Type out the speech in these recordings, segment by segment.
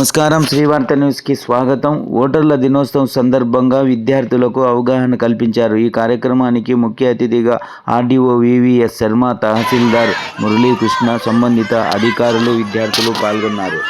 నమస్కారం శ్రీవార్త న్యూస్కి స్వాగతం. ఓటర్ల దినోత్సవం సందర్భంగా విద్యార్థులకు అవగాహన కల్పించారు. ఈ కార్యక్రమానికి ముఖ్య అతిథిగా ఆర్డీఓ వివిఎస్ శర్మ తహసీల్దార్ మురళీకృష్ణ సంబంధిత అధికారులు విద్యార్థులు పాల్గొన్నారు.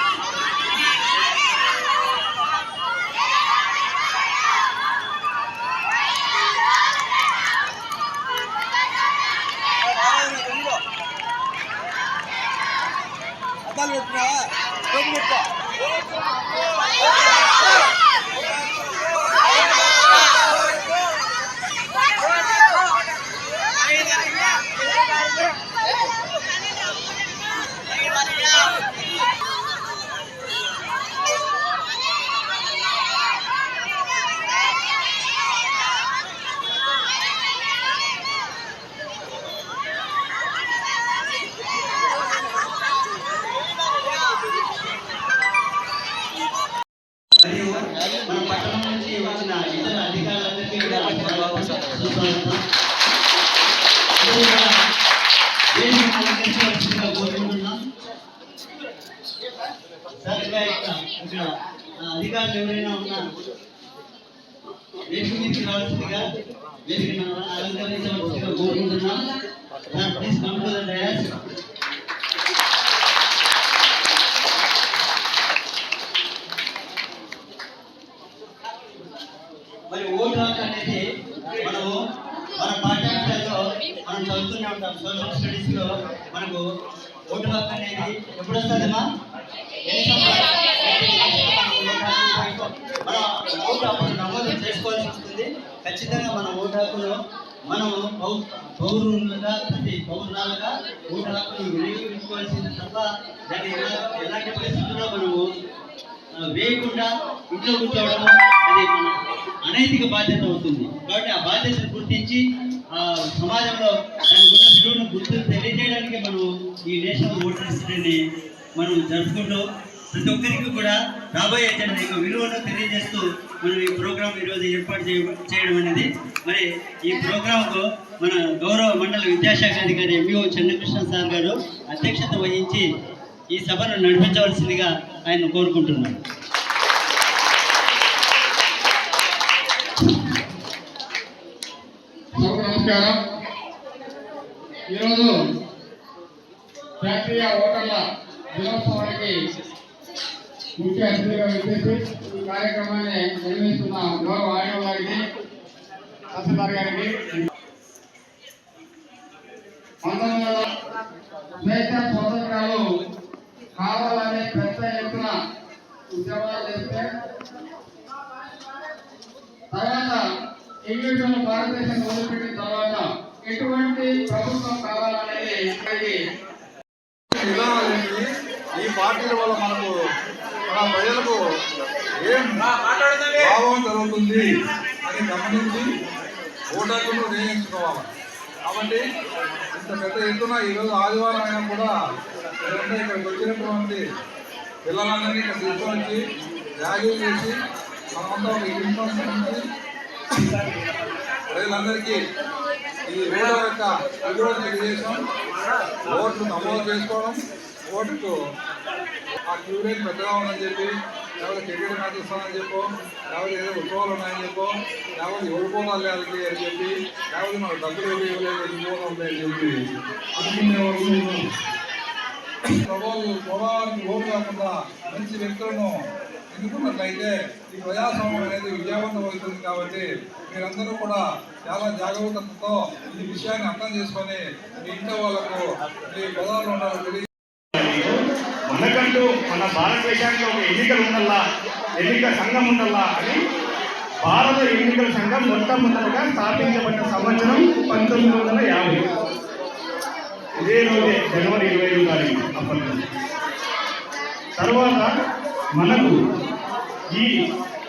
మరియు మన పట్టణం నుంచి వచ్చిన ఇతర అధికారులందరికీ కూడా అధికారులు ఎవరైనా ఉన్నా వేదిక మీదకి రావాల్సిందిగా వేదికను అలంకరించవలసిందిగా కోరుకుంటున్నాం please come to the dais. మరి ఓటు హక్కు అనేది మనము మన పాఠ్యాంశాల్లో మనం చదువుతూనే ఉంటాం సోషల్ స్టడీస్లో మనకు ఓటు హక్కు అనేది ఎప్పుడు వస్తుందమ్మా మనం ఓటు హక్కు నమోదు చేసుకోవాల్సి వస్తుంది. ఖచ్చితంగా మన ఓటు హక్కును మనం పౌరులుగా ప్రతి పౌరురాలుగా ఓటు హక్కును వినియోగించుకోవాల్సింది తప్ప దాన్ని ఎలాంటి పరిస్థితుల్లో మనము వేయకుండా ఇంట్లో కూర్చోవడం అది మన అనైతిక బాధ్యత అవుతుంది. కాబట్టి ఆ బాధ్యతను గుర్తించి సమాజంలో దానికి విలువను గుర్తు తెలియజేయడానికి మనం ఈ నేషనల్ ఓటర్స్ డేని మనం జరుపుకుంటూ ప్రతి ఒక్కరికి కూడా రాబోయే జన యొక్క విలువను తెలియజేస్తూ మనం ఈ ప్రోగ్రాం ఈరోజు ఏర్పాటు చేయ- చేయడం అనేది. మరి ఈ ప్రోగ్రాంకు మన గౌరవ మండల విద్యాశాఖ అధికారి ఎంఈఓ చంద్రకృష్ణ సార్ గారు అధ్యక్షత వహించి ఈ సభను నడిపించవలసిందిగా ఆయన కోరుకుంటున్నాను. నమస్కారం ఈరోజు జాతీయ ఓటర్ల దినోత్సవానికి ముఖ్య అతిథిగా విచ్చేసి ఈ కార్యక్రమాన్ని నిర్వహిస్తున్న గౌరవ ఆడియో గారికి తహసీల్దార్ గారికి పంతొమ్మిది వందల స్వేచ్ఛ స్వతంత్రాలు కావాలనే పెద్ద ఎత్తున ఉద్యమాలు చేస్తే తర్వాత ఇంగ్లీష్ వాళ్ళు భారతదేశం వదిలిపెట్టిన తర్వాత ఎటువంటి ప్రభుత్వం కావాలనేది ఈ పార్టీల వల్ల మనకు మన ప్రజలకు ఏం లాభం జరుగుతుంది అని గమనించి ఓటర్లను నిర్ణయించుకోవాలి కాబట్టి ఇంత పెద్ద ఎత్తున ఈరోజు ఆదివారం అయినా కూడా ఇక్కడికి వచ్చినటువంటి పిల్లలందరినీ ఇక్కడ తీసుకొచ్చి ర్యాగింగ్ చేసి మనమంతా ఒక ఇన్ఫర్మేషన్ ప్రజలందరికీ ఈ ఓటర్ యొక్క విలువ తెలియజేసాం ఓట్లు నమోదు చేసుకోవడం ఓటుకు ఆ క్యూ లైన్ పెద్దగా ఉందని చెప్పి లేకపోతే క్రికెట్ మ్యాచ్ ఇస్తానని చెప్పో లేకపోతే ఏదో ఉత్సవాలు ఉన్నాయని చెప్పు లేకపోతే ఓడిపోవాలి లేకపోతే అని చెప్పి లేకపోతే మనకు డబ్బులు ఏమి ఇవ్వలేదు చెప్పి అనుకునే వాళ్ళు ఉన్నారు. ప్రభావానికి ఓటు కాకుండా మంచి వ్యక్తులను ఎన్నుకున్నట్లయితే ఈ ప్రజాస్వామ్యం అనేది విజయవంతం అవుతుంది కాబట్టి మీరందరూ కూడా చాలా జాగ్రత్తతో ఈ విషయాన్ని అర్థం చేసుకొని మీ ఇంట్లో వాళ్ళకు మీ ప్రధాన ఉండాలని మనకంటూ మన భారతదేశానికి ఒక ఎన్నికలు ఉండాలా? ఎన్నికల సంఘం ఉండాలా అని భారత ఎన్నికల సంఘం మొట్టమొదటిగా స్థాపించబడిన సంవత్సరం పంతొమ్మిది వందల యాభై. ఇదే రోజే జనవరి ఇరవై ఐదు తారీఖు అప్పటి తర్వాత మనకు ఈ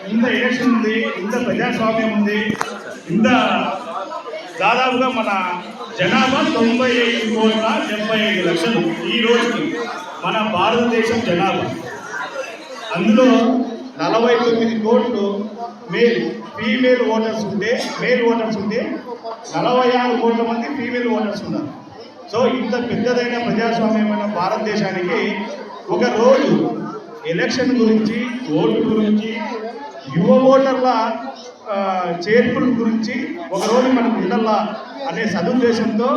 ఇంత ఎలక్షన్ ఉంది ఇంత ప్రజాస్వామ్యం ఉంది ఇంత దాదాపుగా మన జనాభా తొంభై ఐదు కోట్ల డెబ్బై ఐదు లక్షలు ఈ రోజుకి మన భారతదేశం జనాభా. అందులో నలభై తొమ్మిది కోట్లు మేల్ ఫీమేల్ ఓటర్స్ ఉంటే మేల్ ఓటర్స్ ఉంటే నలభై ఆరు కోట్ల మంది ఫీమేల్ ఓటర్స్ ఉన్నారు. సో ఇంత పెద్దదైన ప్రజాస్వామ్యమైన భారతదేశానికి ఒక రోజు ఎలక్షన్ గురించి ఓటు గురించి యువ ఓటర్ల చేర్పుల గురించి ఒకరోజు మనకు ఉండాలా అనే సదుద్దేశంతో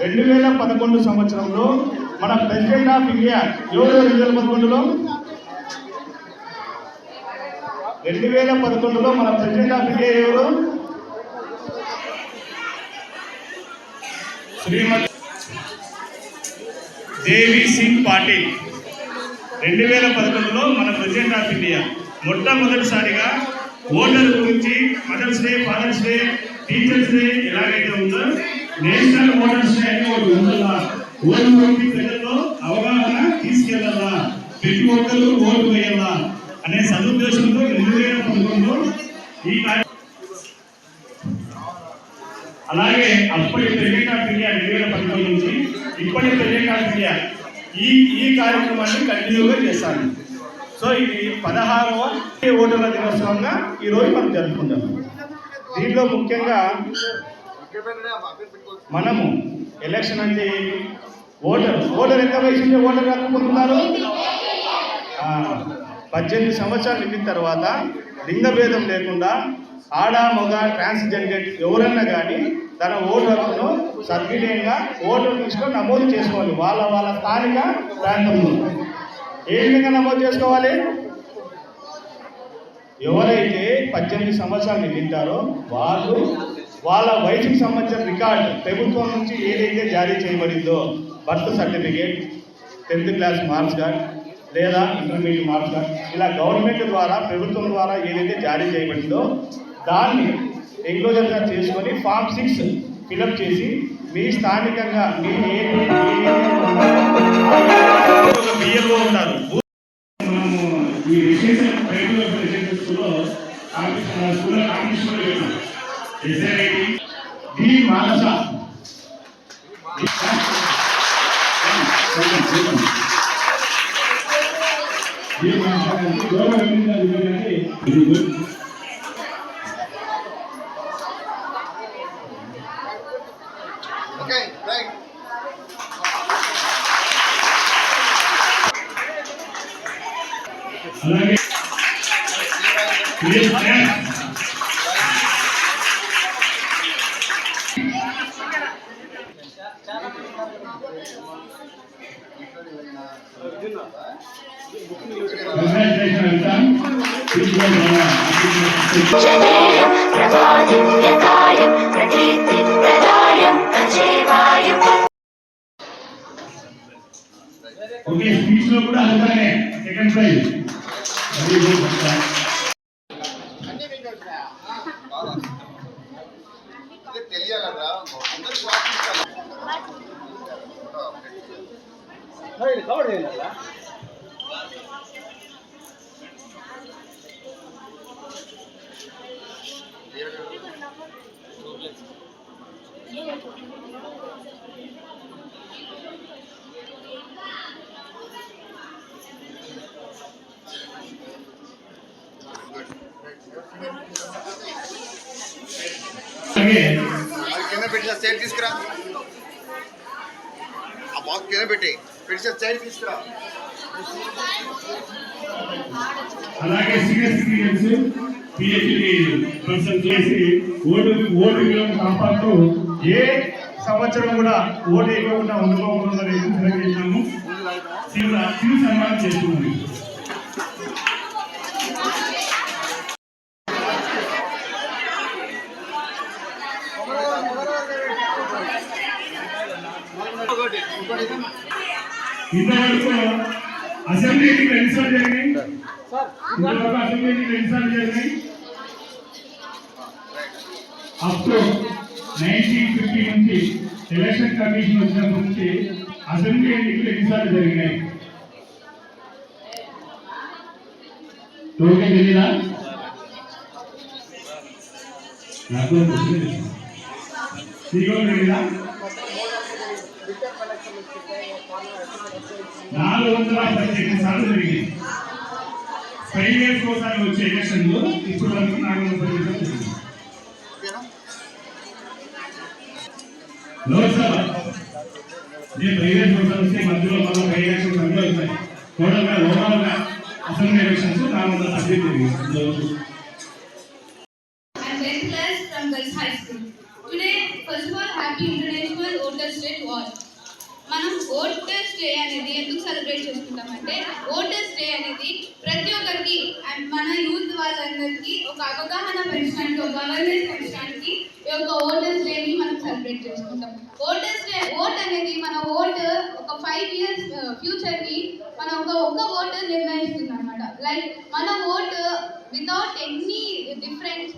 రెండు వేల పదకొండు సంవత్సరంలో మన ప్రెసిడెంట్ ఆఫ్ ఇండియా ఎవరు రెండు వేల పదకొండులో రెండు వేల పదకొండులో మన ప్రెసిడెంట్ ఆఫ్ ఇండియా ఎవరు? శ్రీమతి దేవి సింగ్ పాటిల్. రెండు వేల పదకొండులో మన ప్రెసిడెంట్ ఆఫ్ ఇండియా. మొట్టమొదటిసారిగా ఓటర్ గురించి mother's day father's day teachers day ఎలాగైతే ఉందో నేషనల్ ఓటర్స్ డే అనే ఒకటి ఉండాలా ఓటు గురించి ప్రజల్లో అవగాహన తీసుకెళ్ళాలా ప్రతి ఒక్కరు ఓటు వేయాలా? అనే సదుద్దేశంతో రెండు వేల పదకొండులో ఈ అలాగే అప్పటి ప్రెసిడెంట్ ఆఫ్ ఇండియా రెండు వేల పదకొండు నుంచి ఇప్పటి ఈ ఈ కార్యక్రమాన్ని కంటిన్యూగా చేశాను సో ఇది పదహారవ ఓటర్ల దినోత్సవంగా ఈరోజు మనం జరుపుకుంటాం దీంట్లో ముఖ్యంగా మనము ఎలక్షన్ అంటే ఓటర్. ఓటర్ ఎంత వయసు ఉంటే ఓటర్ హక్కు పద్దెనిమిది సంవత్సరాలు నిండిన తర్వాత లింగ భేదం లేకుండా ఆడ మగ ట్రాన్స్జెండర్ ఎవరన్నా కానీ తన ఓటు హక్కును ఓటర్ తీసుకొని నమోదు చేసుకోవాలి. వాళ్ళ వాళ్ళ స్థానిక ప్రాంతంలో. ఏ విధంగా నమోదు చేసుకోవాలి? ఎవరైతే పద్దెనిమిది సంవత్సరాలు నిండారో వాళ్ళు వాళ్ళ వయసుకు సంబంధించిన రికార్డు ప్రభుత్వం నుంచి ఏదైతే జారీ చేయబడిందో birth certificate tenth class marks card లేదా ఇంటర్మీడియట్ మార్క్స్ కార్డ్ ఇలా గవర్నమెంట్ ద్వారా ప్రభుత్వం ద్వారా ఏదైతే జారీ చేయబడిందో దాన్ని ఎంక్లోజర్గా చేసుకొని ఫామ్ సిక్స్ ఫిలప్ చేసి మీ స్థానికంగా మీ ఏ ఉంటారు ఈ రైతుల స్కూల్ కాంపిటీషన్ డి మానస డి మానస గౌరవ ఓకే స్పీచ్లో కూడా అందుకనే సెకండ్ ప్రైజ్ వెరీ గుడ్ తెలియాలరా అందరికి వాటించాలి అలాగే అది కింద పెట్టిన సైడ్ తీసుకురా ఆ బాక్స్ కింద పెట్టి పెట్టిన సైడ్ తీసుకురా. అలాగే సీనియర్ సిటిజన్స్ పిహెచ్డి పర్సన్ చేసి ఓటు ఓటు విలువను కాపాడుతూ ఏ సంవత్సరం కూడా ఓటు ఇవ్వకుండా ఉండుకోకుండా సెలెక్ట్ చేసినాము తీవ్ర తీవ్ర సన్మానం చేస్తున్నాము. ఇంతవరకు అసెంబ్లీ ఎన్నికలు ఎన్నిసార్లు జరిగినాయి ఇంతవరకు అసెంబ్లీ ఎన్నికలు ఎన్నిసార్లు జరిగినాయి అప్ టు నైన్టీన్ ఫిఫ్టీ నుంచి ఎలక్షన్ కమిషన్ వచ్చినప్పటి నుంచి అసెంబ్లీ ఎన్నికలు ఎన్నిసార్లు జరిగినాయి. ఎవరికీ తెలీదా? నాకు తెలియదు. నాలుగు వందల పదిహేను సార్లు జరిగింది. ఫైవ్ ఇయర్స్ ఒకసారి వచ్చే ఎలక్షన్లో ఇప్పుడు వరకు నాలుగు వందల పదిహేను సార్లు జరిగింది. లోక్సభ నేను ఫైవ్ ఇయర్స్ ఒకసారి వస్తే మధ్యలో మళ్ళీ ఫైవ్ ఇయర్స్ మధ్యలో వస్తాయి. టోటల్గా ఓవరాల్గా అసెంబ్లీ ఎలక్షన్స్ నాలుగు వందల పదిహేను జరిగింది. ఓటర్స్ డే అనేది ఎందుకు సెలబ్రేట్ చేసుకుంటామంటే ఓటర్స్ డే అనేది ప్రతి ఒక్కరికి మన యూత్ వాళ్ళందరికీ ఒక అవగాహన పెంచడానికి ఒక అవేర్నెస్ పెంచడానికి ఈ యొక్క ఓటర్స్ డేని మనం సెలబ్రేట్ చేసుకుంటాం. ఓటర్స్ డే ఓట్ అనేది మన ఓట్ ఒక ఫైవ్ ఇయర్స్ ఫ్యూచర్ని మన ఒక ఒక్క ఓటు నిర్ణయిస్తుంది అనమాట లైక్ మన ఓట్ వితౌట్ ఎనీ డిఫరెంట్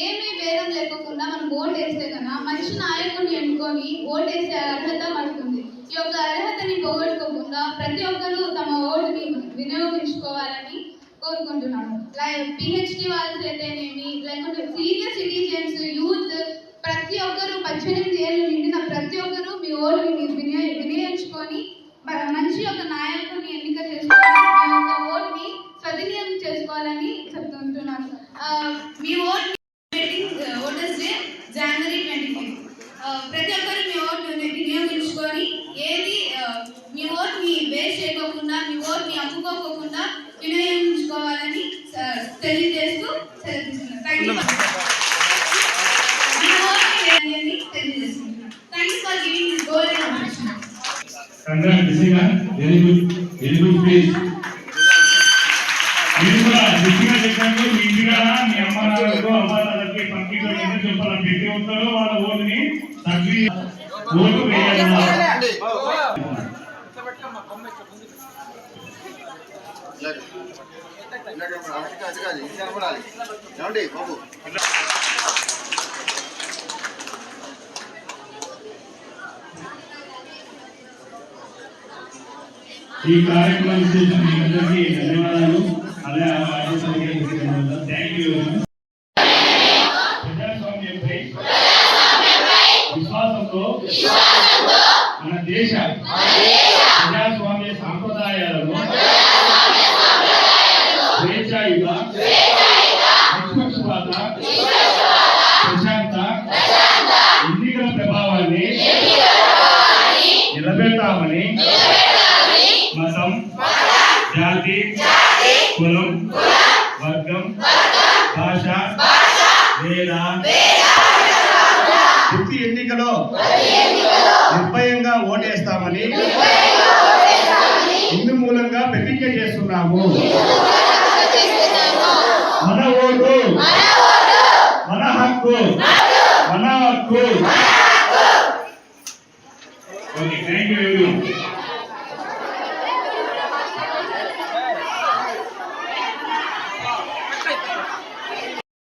ఏమీ భేదం లేకుండా మనం ఓట్ వేస్తే కన్నా మంచి నాయకుడిని ఎన్నుకొని ఓట్ వేసే అర్హత మనకు ఈ యొక్క అర్హతని పోగొట్టుకోకుండా ప్రతి ఒక్కరూ తమ ఓటుని వినియోగించుకోవాలని కోరుకుంటున్నాను లైక్ పిహెచ్డి వాళ్ళు అయితేనేమి లేకుంటే సీనియర్ సిటిజన్స్ యూత్ ప్రతి ఒక్కరూ పద్దెనిమిది ఏళ్ళు నిండిన ప్రతి ఒక్కరూ మీ ఓటుని వినియో వినియోగించుకొని మంచి ఒక నాయకుని ఎన్నిక చేసుకోవాలి మీ యొక్క ఓట్ని సద్వినియోగం చేసుకోవాలని చెప్తుంటున్నాను ఆ, మీ vote voters day January twenty fifth ప్రతి ఒక్కరు మీ ఓట్ని వినియోగించుకొని ఏది ఆ, మీ ఓట్ని వేస్ట్ చేయకోకుండా మీ ఓట్ని అమ్ముకోకుండా వినియోగించుకోవాలని ఆ, తెలియజేస్తూ సెలవు థ్యాంక్ యూ మీ ఓట్ని వేయాలని తెలియజేస్తున్నాను thank you for giving this golden opportunity congrat నిజంగా మీరు కూడా చెప్పండి మీ మీ అమ్మ నాన్నలకు అమ్మ నాన్నలకి పంపిణీ చెప్పాలి ప్రతి ఒక్కరు వాళ్ళ ఓటుని తగ్గి ఓటు కాదు ఇది ఏమండి బాబు ఈ కార్యక్రమం చూసిన మీ అందరికీ ధన్యవాదాలు. అలాగే థ్యాంక్ యూ